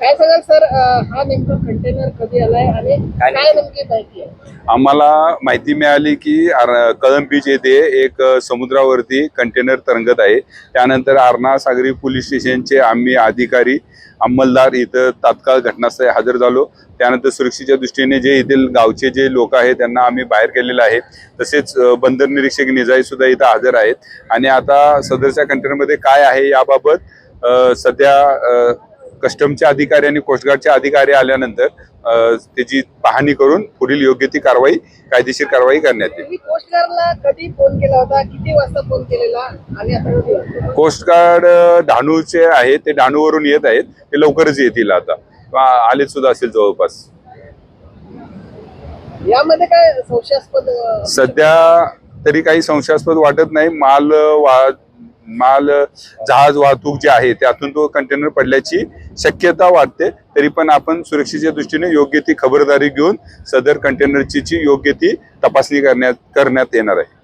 काय सांगाल सर हा नेमका कंटेनर कधी आलाय आणि काय नेमकी माहिती आहे? आम्हाला माहिती मिळाली की आर- कळंब बीच येथे एक समुद्रावरती कंटेनर तरंगत आहे. त्यानंतर आरणा सागरी पोलीस स्टेशनचे आम्ही अधिकारी अंमलदार इथं तात्काळ घटनास्थळी हजर झालो. त्यानंतर सुरक्षेच्या दृष्टीने जे येथील गावचे जे लोक आहेत त्यांना आम्ही बाहेर केलेलं आहे. तसेच अ, बंदर निरीक्षक निजाई सुद्धा इथं हजर आहेत. आणि आता सदरच्या कंटेनरमध्ये काय आहे याबाबत अ, सध्या अ, कस्टमचे अधिकारी आणि कोस्टगार्डचे अधिकारी आल्यानंतर त्याची पाहणी करून पुढील योग्य ती कारवाई कायदेशीर कारवाई करण्यात येईल. तुम्ही कोस्ट गार्डला कधी फोन केला होता? किती वाजता फोन केलेला? आणि आता कधी वाजता? कोस्ट गार्ड अ, डहाणूचे आहे ते डहाणूवरून येत आहेत. ते लवकरच येतील आता. आले सुद्धा असेल जवळपास. यामध्ये काय संशयास्पद सध्या तरी काही संशयास्पद वाटत नाही. माल वा माल जहाज वाहतूक जे आहे त्यातून तो कंटेनर पडल्याची शक्यता वाटते. तरी पण आपण सुरक्षेच्या दृष्टीने योग्य ती खबरदारी घेऊन सदर कंटेनरची ची योग्य ती तपासणी करण्यात करण्यात येणार आहे.